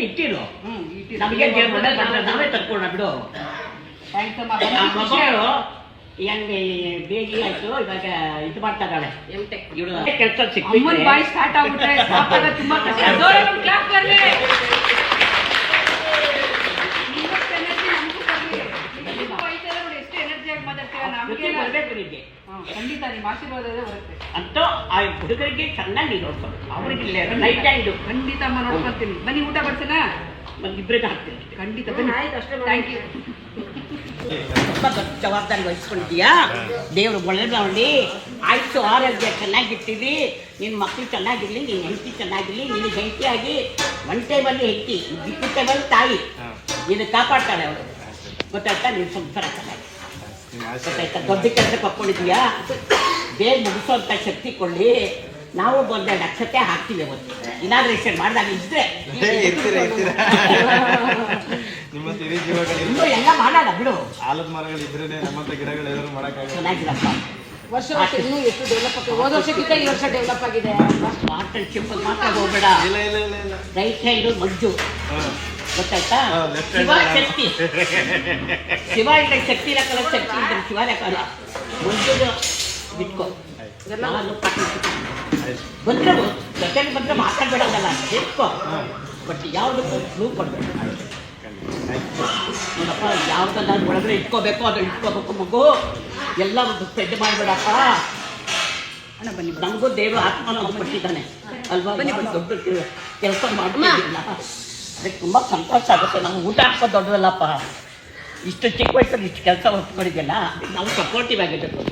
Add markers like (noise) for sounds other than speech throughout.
ಇಟ್ಟಿರು. ನಮಗೆ ನಾವೇ ತಕ್ಕೊಳ್ಳೋಣ ಬಿಡು. ಮಗಳು ಹೆಂಗೆ ಬೇಗಿ ಆಯ್ತು ಇವಾಗ ಇದು ಮಾಡ್ತಾ ಇದ್ದಾಳೆ. ಇವಳು ಕೆಲಸ ಬಾಯಿ ಸ್ಟಾರ್ಟ್ ಆಗ್ಬಿಟ್ರೆ ತುಂಬಾ ಕಷ್ಟ. (laughs) ಬರ್ಲಿ. ನಮಗೂ ಎಷ್ಟು ಮಾತಾಡ್ತೀರ, ನಮ್ಗೆ ಬರ್ಬೇಕು ಹ್ಮ್, ಖಂಡಿತ ನಿಮ್ಮ ಆಶೀರ್ವಾದ ಬರುತ್ತೆ. ಅಂತೂ ಆ ಹುಡುಗರಿಗೆ ಚೆನ್ನಾಗಿ ನೀನು ನೋಡ್ಕೊಂಡು ಅವ್ರಿಗೆ ನೈಟ್ ಇದು. ಖಂಡಿತ ಅಮ್ಮ ನೋಡ್ಕೊಂತೀನಿ ಬನ್ನಿ ಊಟ ಬಡ್ಸನ ಒಂದು ಇಬ್ಬರಿಗೆ ಹಾಕ್ತೀನಿ. ಖಂಡಿತ ಬನ್ನಿ. ಥ್ಯಾಂಕ್ ಯು ತುಂಬ ದೊಡ್ಡ ಜವಾಬ್ದಾರಿ ವಹಿಸ್ಕೊಂಡಿದ್ಯಾ ದೇವರು ಒಳ್ಳೇದು ನೋಡಿ. ಆಯ್ತು ಆರೋಗ್ಯ ಚೆನ್ನಾಗಿಟ್ಟಿರಿ. ನಿನ್ನ ಮಕ್ಕಳು ಚೆನ್ನಾಗಿರಲಿ ನಿನ್ನ ಹೆಂಡತಿ ಚೆನ್ನಾಗಿರಲಿ ನಿನ್ನ ಹೆಂಡತಿಯಾಗಿ ಒನ್ ಟೈಮಲ್ಲಿ ಹೆಂಡತಿ ದಿಕ್ಕು ಟೈಮಲ್ಲಿ ತಾಯಿ. ನಿನ್ನ ಕಾಪಾಡ್ತಾಳೆ ಅವರು ಗೊತ್ತಾಗ್ತಾ ನೀನು ಸಂಸಾರ ಚೆನ್ನಾಗಿ. ಗೊತ್ತಾಯ್ತಾ ದೊಡ್ಡ ಕೆಲಸ ಕಪ್ಕೊಂಡಿದ್ಯಾ ಬೇಗ ಮುಗಿಸೋಂಥ ಶಕ್ತಿ ಕೊಳ್ಳಿ ನಾವು ಒಂದೆರಡು ಅಕ್ಷತೆ ಹಾಕ್ತೀವಿ ಅವತ್ತು. ಇನಾಗ್ರೇಷನ್ ಮಾಡಿದಾಗ ಇದ್ರೆ. ನಿಮ್ಮ ತಿರಿ ಜೀವಗಳು ಇನ್ನೂ ಎಲ್ಲ ಮಾಡೋಣ ಬಿಡು. ಆಲದ ಮರಗಳು ಇದ್ರೆ ನಮ್ಮಂತ ಗಿಡಗಳು ಏನಾದ್ರು ಮಾಡಕ್ಕಾಗಲ್ಲ. ಚೆನ್ನಾಗಿರಪ್ಪ. ವರ್ಷ ವರ್ಷ ಇನ್ನೂ ಎಷ್ಟು ಡೆವಲಪ್ ಆಗ್ತದೆ ಹೋದ ವರ್ಷಕ್ಕಿಂತ ಈ ವರ್ಷ ಡೆವಲಪ್ ಆಗಿದೆ. ಪಾರ್ಟ್ನರ್ಶಿಪ್ ಮಾತ್ರ ಹೋಗ್ಬೇಡ. ಇಲ್ಲ ಇಲ್ಲ ಇಲ್ಲ ಇಲ್ಲ. Right hand Manju. ಹಾ. ಗೊತ್ತಾಯ್ತಾ? ಶಿವ ಶಕ್ತಿ. ಶಿವ ಇದ್ರೆ ಶಕ್ತಿ ಇರಕ್ಕಲ್ಲ ಶಕ್ತಿ ಇದ್ರೆ ಶಿವ ಇರಕ್ಕಲ್ಲ ಮಂಜುದು ಬಿಟ್ಕೋ. ಬಂದ್ರೆ ಜೊತೆಲಿ ಬಂದ್ರೆ ಮಾತಾಡ್ಬೇಡಲ್ಲ ಬಿಟ್ಕೋ. ಬಟ್ ಯಾವುದಕ್ಕೂ ಕ್ಲೂ ಕೊಡ್ಬೇಡ. ನೋಡಪ್ಪ ಯಾವ್ದನ್ನ ಒಳಗಡೆ ಇಟ್ಕೋಬೇಕು ಅದು ಇಟ್ಕೋಬೇಕು ಮಗು. ಎಲ್ಲ ಒಂದು ಸ್ಪ್ರೆಡ್ ಮಾಡಬೇಡಪ್ಪ. ಅಣ್ಣ ಬನ್ನಿ ನಮಗೂ ದೇವರು ಆತ್ಮನ ಕೊಟ್ಟಿದ್ದಾನೆ ಅಲ್ವಾ? ಬನ್ನಿ ದೊಡ್ಡ ಕೆಲಸ ಮಾಡ್ತಿದ್ದಿಲ್ಲ ಅದಕ್ಕೆ ತುಂಬ ಸಂತೋಷ ಆಗುತ್ತೆ. ನಮ್ಗೆ ಊಟ ಹಾಕೋದು ದೊಡ್ಡದಲ್ಲಪ್ಪ. ಇಷ್ಟು ಚಿಕ್ಕ ವಯಸ್ಸಲ್ಲಿ ಇಷ್ಟು ಕೆಲಸ ಹೊತ್ಕೊಂಡಿದ್ಯಲ್ಲ ನಾವು ಸಪೋರ್ಟಿವ್ ಆಗಿರ್ಬೇಕು.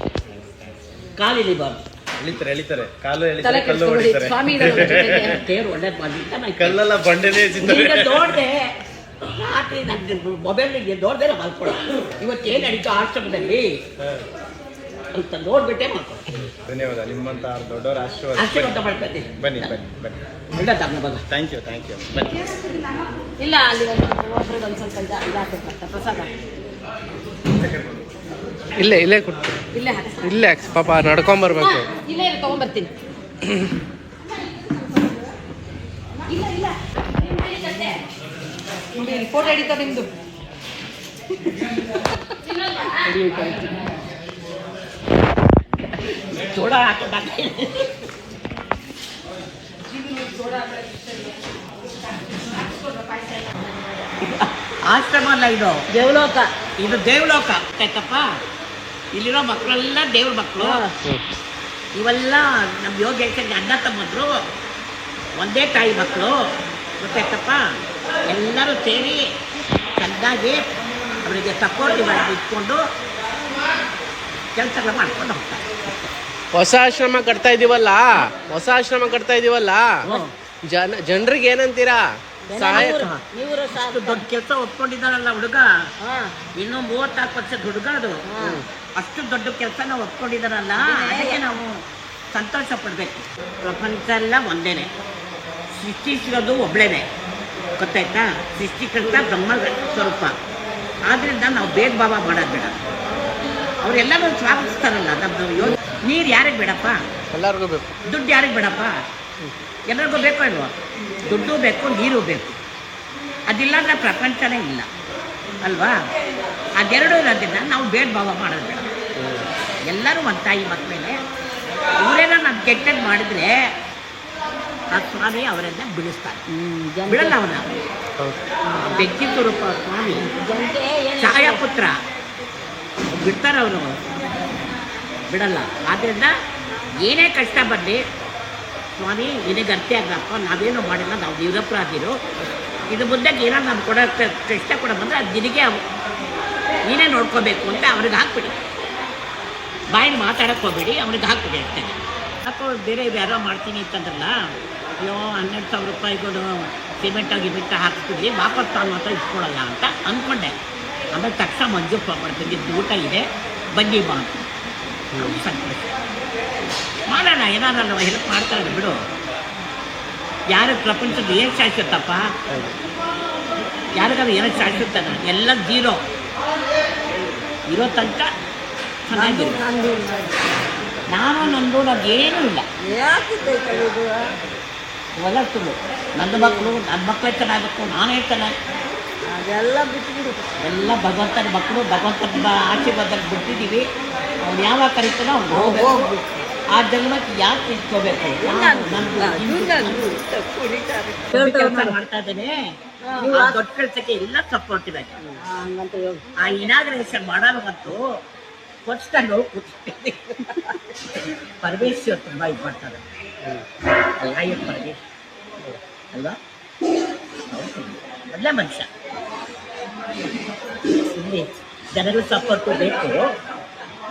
ಕಾಲು ಇಳಿಬಾರ್ದು ಎಳಿತಾರೆ ಎಳಿತಾರೆ. ಕಾಲು ಎಳಿತಾರೆ ಕಲ್ಲು ಹೊಡಿತಾರೆ. ಸ್ವಾಮಿ. ದೇವ್ರು (laughs) ಒಳ್ಳೇದು ನಾನು ಕಲ್ಲೆಲ್ಲ ಬಂಡೆನೇ ಈಗ ನೋಡಿದೆ ರಾತ್ರಿ ನನ್ನ ಮೊಬೈಲ್ಗೆ ನೋಡ್ದೆ ಮಲ್ಕೊಳ್ಳ ಇವತ್ತು ಏನು ನಡೀತು ಆಶ್ರಮದಲ್ಲಿ? ಅಂತ ನೋಡ್ಬಿಟ್ಟೆ ಮಲ್ಕೊಳ್ಳ ಧನ್ಯವಾದ ನಿಮ್ಮಂತ ದೊಡ್ಡವರ ಆಶೀರ್ವಾದ. ಆಶೀರ್ವಾದ ಮಾಡ್ಕೊತೀನಿ ಬನ್ನಿ ಬನ್ನಿ ಬನ್ನಿ. ಒಳ್ಳೇದಾಗ್ಲಿ ಬಂದು ಥ್ಯಾಂಕ್ ಯು ಥ್ಯಾಂಕ್ ಯು ಬನ್ನಿ. ಇಲ್ಲ ಅಲ್ಲಿ ಒಂದು ಹೋದ್ರೆ ಒಂದು ಸ್ವಲ್ಪ ಇದು ಇದಾಗ್ತದೆ ಪ್ರಸಾದ. ಇಲ್ಲೇ ಇಲ್ಲೇ ಕೊಟ್ಟು ಇಲ್ಲ ಇಲ್ಲ ಪಾಪ ನಡ್ಕೊಂಬರ್ಬೇಕು ಇಲ್ಲೇ ಇಲ್ಲ ತಗೊಂಬರ್ತೀನಿ. ಇಲ್ಲ ಇಲ್ಲ. ಫೋಟೋ ಹಿಡಿತಾ ನಿಮ್ದು. (laughs) ಚೂಡ ಹಾಕೊಂಡಾಗ ಆಶ್ರಮ ಅಲ್ಲ ಇದು? ದೇವಲೋಕ. ಇದು ದೇವಲೋಕ. ಆಯ್ತಪ್ಪ. ಇಲ್ಲಿರೋ ಮಕ್ಕಳೆಲ್ಲ ದೇವ್ರ ಮಕ್ಕಳು. ಇವೆಲ್ಲ ನಮ್ಮ ಯೋಗ ಅಣ್ಣ ತಮ್ಮಂದ್ರು. ಒಂದೇ ತಾಯಿ ಮಕ್ಕಳು. ಗೊತ್ತಾಯ್ತಪ್ಪ? ಎಲ್ಲರೂ ಸೇರಿ ಚೆನ್ನಾಗಿ ಅವರಿಗೆ ಸಪೋರ್ಟ್ ಇಟ್ಕೊಂಡು ಕೆಲಸಗಳು ಮಾಡ್ಕೊಂಡು ಹೋಗ್ತಾರೆ. ಹೊಸ ಆಶ್ರಮ ಕಟ್ತಾ ಇದೀವಲ್ಲ? ಹೊಸ ಆಶ್ರಮ ಕಟ್ತಾ ಇದೀವಲ್ಲ? ಜನ ಜನರಿಗೆ ಏನಂತೀರಾ? ಸಹಾಯ ಅಷ್ಟು ದೊಡ್ಡ ಕೆಲಸ ಒಪ್ಕೊಂಡಿದ್ದಾನಲ್ಲ ಹುಡುಗ? ಇನ್ನೂ ಮೂವತ್ನಾಲ್ಕು ವರ್ಷದ ಹುಡುಗ ಅದು. ಅಷ್ಟು ದೊಡ್ಡ ಕೆಲಸನ ಒಪ್ಕೊಂಡಿದ್ದಾರಲ್ಲ? ಅದಕ್ಕೆ ನಾವು ಸಂತೋಷ ಪಡಬೇಕು. ಪ್ರಪಂಚ ಎಲ್ಲ ಒಂದೇನೆ. ಸೃಷ್ಟಿಸಿರೋದು ಒಬ್ಳೇನೆ. ಗೊತ್ತಾಯ್ತಾ? ಸೃಷ್ಟಿಕರ್ತ ಬ್ರಹ್ಮ ಸ್ವರೂಪ. ಆದ್ರಿಂದ ನಾವು ಭೇದ ಭಾವ ಮಾಡೋದು ಬೇಡ. ಅವರೆಲ್ಲರೂ ಸ್ವಾಗತಿಸ್ತಾರಲ್ಲ ನಮ್ಮದು ಯೋಗ ನೀರು ಯಾರಿಗೆ ಬೇಡಪ್ಪ? ಎಲ್ಲರಿಗೂ ಬೇಕು. ದುಡ್ಡು ಯಾರಿಗೆ ಬೇಡಪ್ಪ? ಎಲ್ಲರಿಗೂ ಬೇಕು ಅಲ್ವಾ? ದುಡ್ಡು ಬೇಕು ನೀರು ಬೇಕು. ಅದಿಲ್ಲ ಅಂದರೆ ಪ್ರಪಂಚನೇ ಇಲ್ಲ. ಅಲ್ವಾ? ಅದೆರಡು ಇರೋದ್ರಿಂದ ನಾವು ಬೇಡ ಭಾವ ಮಾಡೋದು ಬೇಡ. ಎಲ್ಲರೂ ಒಂದು ತಾಯಿ ಮಕ್ಕಳೇ ಇವರೇನೋ ನಾನು ಕೆಟ್ಟದ್ದು ಮಾಡಿದ್ರೆ ಆ ಸ್ವಾಮಿ ಅವರನ್ನ ಬಿಡಿಸ್ತಾರೆ. ಬಿಡಲ್ಲ ಅವನ? ಬೆಕ್ಕಿ ಸ್ವರೂಪ ಸ್ವಾಮಿ. ಛಾಯಾಪುತ್ರ. ಬಿಡ್ತಾರೆ ಅವರು? ಬಿಡಲ್ಲ. ಆದ್ದರಿಂದ ಏನೇ ಕಷ್ಟ ಬರಲಿ ಸ್ವಾಮಿ, ನಿನಗೆ ಅರ್ಥ ಆಗಪ್ಪ ನಾವೇನು ಮಾಡಿಲ್ಲ, ನಾವು ನಿರಪರಾಧಿರು. ಇದು ಮುಂದಕ್ಕೆ ಏನೋ ನಾನು ಕೊಡೋ ಕಷ್ಟ ಕೂಡ ಬಂದರೆ ಅದು ನಿನಗೆ ನೀನೇ ನೋಡ್ಕೋಬೇಕು ಅಂತ ಅವ್ರಿಗೆ ಹಾಕ್ಬಿಡಿ. ಬಾಯಿಗೆ ಮಾತಾಡಕ್ಕೆ ಹೋಗ್ಬೇಡಿ, ಅವ್ರಿಗೆ ಹಾಕ್ಬಿಡಿ ಅಷ್ಟೇ. ಯಾಕೋ ಬೇರೆ ಯಾರೋ ಮಾಡ್ತೀನಿ ಅಂತಂದ್ರಲ್ಲ, ಅಯ್ಯೋ, ಹನ್ನೆರಡು ಸಾವಿರ ರೂಪಾಯಿಗಳು ಸಿಮೆಂಟ್ ಬಿಟ್ಟು ಹಾಕ್ತಿದ್ವಿ ವಾಪಸ್ ತಾನು ಮಾತ್ರ ಇಟ್ಕೊಳ್ಳಲ್ಲ ಅಂತ ಅಂದ್ಕೊಂಡೆ. ಆಮೇಲೆ ತಕ್ಷಣ ಮಂಜಪ್ಪ ಮಾಡ್ತೀನಿ ಊಟ ಇದೆ. ಬನ್ನಿ ಬಾ. ಅವ್ರು ಸಂತೋಷ. ಮಾಡೋಣ ಏನಾರಲ್ಲ ಹೆಲ್ಪ್ ಮಾಡ್ತಾರೆ ಬಿಡು. ಯಾರು ಪ್ರಪಂಚದ ಏನು ಶಾಶ್ವತಪ್ಪ? ಯಾರಿಗಾದ್ರು ಏನೋ ಶಾಶ್ವತ ಎಲ್ಲ ಜೀರೋ ಇರೋ ತನಕ ಚೆನ್ನಾಗಿರು ನಾನು ನಂದು ಏನೂ ಇಲ್ಲ. ಸುಳ್ಳು ನನ್ನ ಮಕ್ಕಳು ನನ್ನ ಮಕ್ಕಳೇ ಚೆನ್ನಾಗಬೇಕು ನಾನೇ ಚೆನ್ನಾಗಿ ಅದೆಲ್ಲ ಬಿಟ್ಬಿಡು. ಎಲ್ಲ ಭಗವಂತನ ಮಕ್ಕಳು ಭಗವಂತನ ಆಶೀರ್ವಾದಕ್ಕೆ ಬಿಟ್ಟಿದ್ದೀವಿ. ಅವ್ನು ಯಾವಾಗ ಕರೀತಾನೋ ಅವ್ನು ಹೋಗ್ಬೇಕು. ಆ ಜನ್ಮಕ್ಕೆ ಯಾಕೆ ಕೆಲಸ ಮಾಡ್ತಾ ಇದ್ದೇನೆ. ದೊಡ್ಡ ಕೆಲಸಕ್ಕೆ ಎಲ್ಲ ಸಪೋರ್ಟ್ ಇದೆ ಆ ಇನಾಗ್ರೇಷನ್ ಮಾಡೋವಾಗಂತೂ ಕೊಚ್ಕೊಂಡು ಕೂತ್ಕೊಂಡು ಪರಮೇಶ್ವರ್ ತುಂಬ ಇದು ಮಾಡ್ತಾರೆ ಅಲ್ಲ ಅಯ್ಯಪ್ಪ ಪರಮೇಶ್ವರ್ ಅಲ್ವಾ. ಒಳ್ಳೆ ಮನುಷ್ಯ. ಇಲ್ಲಿ ಜನರು ಸಪೋರ್ಟು ಬೇಕು.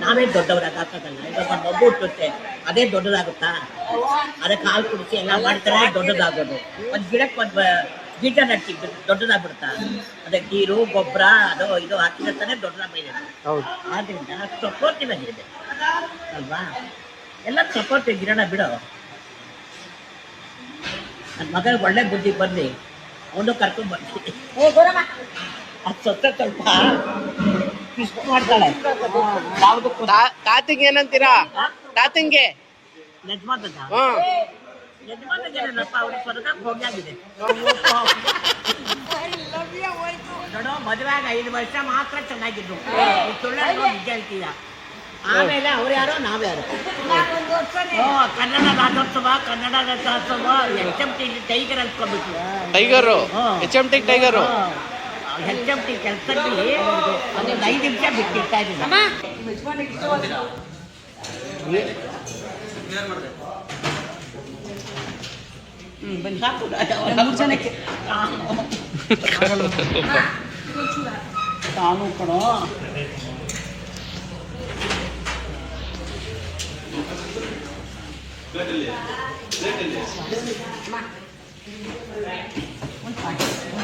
ನಾವೇ ದೊಡ್ಡವರಾಗಲ್ಲ ಇವಾಗ ಒಂದು ಮಗು ಹುಟ್ಟುತ್ತೆ. ಅದೇ ದೊಡ್ಡದಾಗುತ್ತಾ? ಅದಕ್ಕೆ ಕಾಲು ಕುಡಿಸಿ ಎಲ್ಲ ಮಾಡ್ತಾರೆ ದೊಡ್ಡದಾಗೋದು. ಒಂದು ಗಿಡಕ್ಕೆ ಒಂದು ಬೀಜ ನಟ್ಟಿ ದೊಡ್ಡದಾಗ್ಬಿಡ್ತಾ ಅದಕ್ಕೆ ನೀರು ಗೊಬ್ಬರ ಅದು ಇದು ಹಾಕಿದ್ರೆ ತಾನೇ ದೊಡ್ಡದಾಗಿದೆ ಹೌದು. ಆದ್ರಿಂದ ಸಪೋರ್ಟಿವ್ ಆಗಿದೆ ಅಲ್ವಾ? ಎಲ್ಲ ಸಪೋರ್ಟ್ ಗಿರಣ ಬಿಡು. ನನ್ನ ಮಗನಿಗೆ ಒಳ್ಳೆ ಬುದ್ಧಿ ಬರಲಿ ಅವನು ಕರ್ಕೊಂಡು ಬರ್ತೀನಿ ಅದು ಸೊತ್ತ ಸ್ವಲ್ಪ ಇಷ್ಟು ಮಾಡ್ತಾಳೆ ಯಾವುದಕ್ಕೂ ತಾ- ತಾತಿಗೆ ಏನಂತೀರಾ ತಾತಿಂಗೆ ಯಜಮಾನದ ಹಾ ಯಜಮಾನಗೇನಪ್ಪ ಅವ್ರ ಸ್ವರ್ಗಕ್ಕೆ ಹೋಗ್ಯಾಗಿದೆ ನೋಡು ಮದುವೆ ಆಗ ಐದು ವರ್ಷ ಮಾತ್ರ ಹೇಳ್ತೀಯ ಆಮೇಲೆ ಅವ್ರು ಯಾರೋ ನಾವ್ಯಾರು Kannada Rajyotsava Kannada Rajyotsava H M T tiger ಅನ್ಸ್ಕೊಂಡ್ಬಿಟ್ಟು tiger H M T tiger H M T ಕೆಲಸದಲ್ಲಿ ಒಂದು ಐದು ನಿಮಿಷ ಬಿಟ್ಟಿರ್ತಾ ಇದ್ದೀನಿ. ಸಾಕು ಮೂರು ಜನಕ್ಕೆ. ತಾನು ಕಣೋ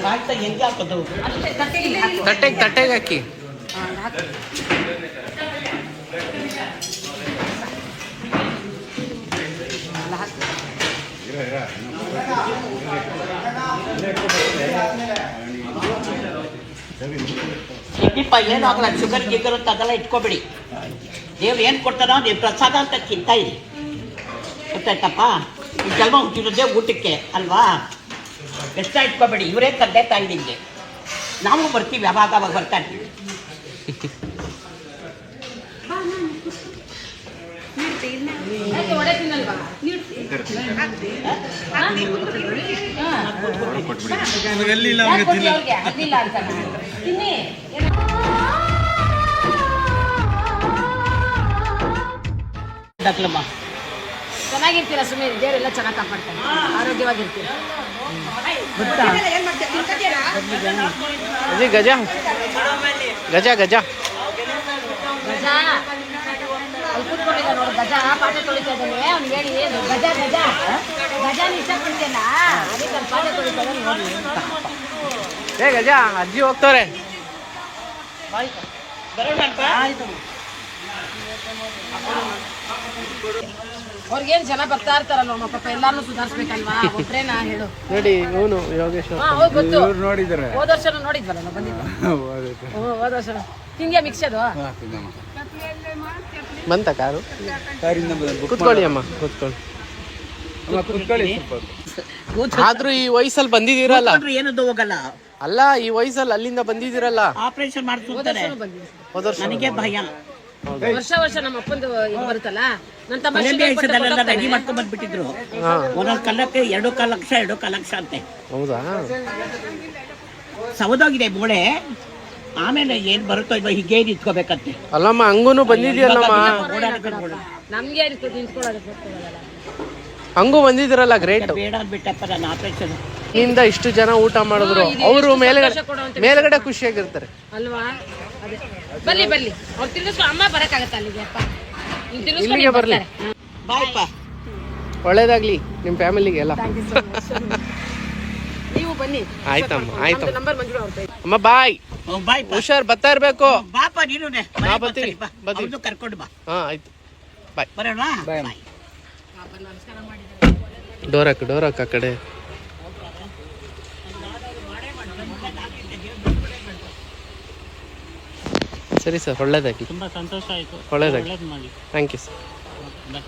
ಆಯ್ತಾ ಹೆಂಗೆ ಹಾಕೋದು? ತಟ್ಟೆಗೆ ತಟ್ಟೆಗೆ ಹಾಕಿ. ದೀಪ ಏನು ಆಗಲ್ಲ ಶುಗರ್ ಗಿಗರ್ ಅಂತ ಅದೆಲ್ಲ ಇಟ್ಕೋಬೇಡಿ. ದೇವ್ರು ಏನು ಕೊಡ್ತಾನೋ ನೀವು ಪ್ರಸಾದ ಅಂತ ತಿಂತಾ ಇರಿ. ಗೊತ್ತಾಯ್ತಪ್ಪ? ಈ ಜನ್ಮ ಹುಟ್ಟಿರೋದೇ ಊಟಕ್ಕೆ ಅಲ್ವಾ? ಬೆಷ್ಟ ಇಟ್ಕೋಬೇಡಿ ಇವರೇ ತಂದೆ ತಾಯಿ ನಿಮಗೆ ನಾವು ಬರ್ತೀವಿ ಯಾವಾಗ ಅವಾಗ ಬರ್ತಾ ಇರ್ತೀವಿ ಡಾಕ್ಲಮ್ಮ. ಚೆನ್ನಾಗಿರ್ತೀರ ಸುಮ್ಮನೆ ದೇವರೆಲ್ಲ ಚೆನ್ನಾಗಿ ಕಾಪಾಡ್ತಾರೆ. ಆರೋಗ್ಯವಾಗಿರ್ತೀರ? ಗೊತ್ತಾ? ಗಜ? ಗಜ ಗಜ? ಗಜ. ಅಲ್ಲಿ ಕೂತ್ಕೊಂಡಿದ್ದ ನೋಡು ಗಜ ಪಾಠ ತೊಳಿತಾ ಇದ್ದಾನೆ. ಅವ್ನು ಹೇಳಿ ಏನು ಗಜ ಗಜ ಗಜನ ಇಷ್ಟಪಡ್ತೀಯಲ್ಲ? ಅದಕ್ಕೆ ಅಲ್ಲಿ ಪಾಠ ತೊಳಿತಾ ಇದ್ದಾನೆ ನೋಡಿ. ಏ ಗಜ ಅಜ್ಜಿ ಹೋಗ್ತವ್ರೆ. ಅವ್ರಿಗೇನು ಜನ ಬರ್ತಾ ಇರ್ತಾರಲ್ವ ಅಮ್ಮ ಪಾಪ ಎಲ್ಲಾರನ್ನೂ ಸುಧಾರಿಸ್ಬೇಕಲ್ವಾ? ಒಬ್ರೇನಾ ಹೇಳು. ನೋಡಿ ಇವನು ಯೋಗೇಶ್ವರ್ ಹಾ ಹೋಗಿ ಗೊತ್ತು. ನೋಡಿದಾರೆ. ಹೋದ ವರ್ಷ ನೋಡಿದ್ವಲ್ಲ ನಾವು ಬಂದಿದ್ವ ಹ್ಞೂ ಹೋದ ವರ್ಷ. ತಿಂಗೆ ಮಿಕ್ಸ್ ಅದು? ಬಂತ ಕಾರು? ಕಾರಿಂದ ಕೂತ್ಕೊಳ್ಳಿ ಅಮ್ಮ ಕೂತ್ಕೊಳ್ಳಿ. ಕುತ್ಕೊಳ್ಳಿ ಸ್ವಲ್ಪ. ಆದ್ರೂ ಈ ವಯಸ್ಸಲ್ಲಿ ಬಂದಿದ್ದೀರಲ್ಲ? ಏನದು ಹೋಗಲ್ಲ. ಅಲ್ಲ ಈ ವಯಸ್ಸಲ್ಲಿ ಅಲ್ಲಿಂದ ಬಂದಿದ್ದೀರಲ್ಲ? ಆಪರೇಷನ್ ಮಾಡ್ತಿರ್ತಾರೆ ಬಂದಿದ್ವಿ ಹೋದ ವರ್ಷ ನನಗೆ ಭಯ. ವರ್ಷ ವರ್ಷ ನಮ್ಮ ಅಪ್ಪಂದು ಇದು ಬರುತ್ತಲ್ಲ? ನನ್ನ ತಮ್ಮ ಕೊಲಂಬಿಯಾ ಶುಗರ್ ಕೊಟ್ಟು ಐಸದಲ್ಲೆಲ್ಲ ಕೊಟ್ಟೋಗ್ತಾನೆ. ರೆಡಿ ಮಾಡ್ಕೊಂಡ್ ಬಂದ್ಬಿಟ್ಟಿದ್ರು. ಹಾ. ಒಂದೊಂದು ಕಲ್ಲಕ್ಕೆ ಎರಡು ಕಾಲು ಲಕ್ಷ ಎರಡು ಕಾಲು ಲಕ್ಷ ಅಂತೆ. ಹೌದಾ? ಸವದೋಗಿದೆ ಮೂಳೆ ಆಮೇಲೆ ಏನ್ ಬರುತ್ತೋ ಇವಾಗ ಹೀಗೆ ನಿಂತ್ಕೋಬೇಕಂತೆ. ಅಲ್ಲಮ್ಮ ಹಂಗೂನು ಬಂದಿದ್ಯಲ್ಲಮ್ಮ? ಓಡಾಡೋದು ನಮ್ಗೆ ಯಾರಿತ್ತು ನಿಂತ್ಕೊಳ್ಳೋದಕ್ಕೆ ಗೊತ್ತಿರಲ್ಲ ಹಂಗೂ ಬಂದಿದ್ದೀರಲ್ಲ ಗ್ರೇಟ್. ಬೇಡ ಅಂದ್ಬಿಟ್ಟಪ್ಪ ನನ್ನ ಆಪರೇಷನ್. ಇಂದ ಇಷ್ಟು ಜನ ಊಟ ಮಾಡಿದ್ರು. ಅವರು ಮೇಲ್ಗಡೆ ಮೇಲ್ಗಡೆ ಖುಷಿಯಾಗಿರ್ತಾರೆ. ಅಲ್ವಾ? ಬರ್ಲಿ ಬರ್ಲಿ. ಅವ್ರು ತಿರ್ಗಿಸ್ಕೊ ಅಮ್ಮ ಬರಕ್ಕಾಗತ್ತ ಅಲ್ಲಿಗೆ? ಅಪ್ಪ. ತಿರ್ಗಿಸ್ಕೊಂಡು ಬರ್ಲಿ. ಬರ್ತಾರೆ. ಬಾಯ್ಪ ಒಳ್ಳೇದಾಗ್ಲಿ ನಿಮ್ ಫ್ಯಾಮಿಲಿಗೆ ಎಲ್ಲ. ನೀವು ಬನ್ನಿ. ಆಯ್ತಮ್ಮ ಆಯ್ತು. ನಂಬರ್ ಮಂಜುಳ ಅವ್ರ ಅಮ್ಮ ಬಾಯ್ ಬಾಯ್ ಹುಷಾರ್ ಬರ್ತಾ ಇರ್ಬೇಕು. ಬಾಪ ನೀನು ನಾ. ಬರ್ತೀನಿ, ಬರ್ತೀನಿ. ಕರ್ಕೊಂಡು ಬಾ. ಹಾ ಆಯ್ತು. ಬಾಯ್ ಬರೋಣ. ಬಾಯ್ ಡೋರ್ ಹಾಕು ಡೋರ್ ಹಾಕು ಆ ಕಡೆ. ಸರಿ ಸರ್ ಒಳ್ಳೇದಾಗಿ ತುಂಬಾ ಸಂತೋಷ ಆಯ್ತು. ಒಳ್ಳೇದಾಗಿ ಒಳ್ಳೇದು ಮಾಡಿ. Thank you sir bye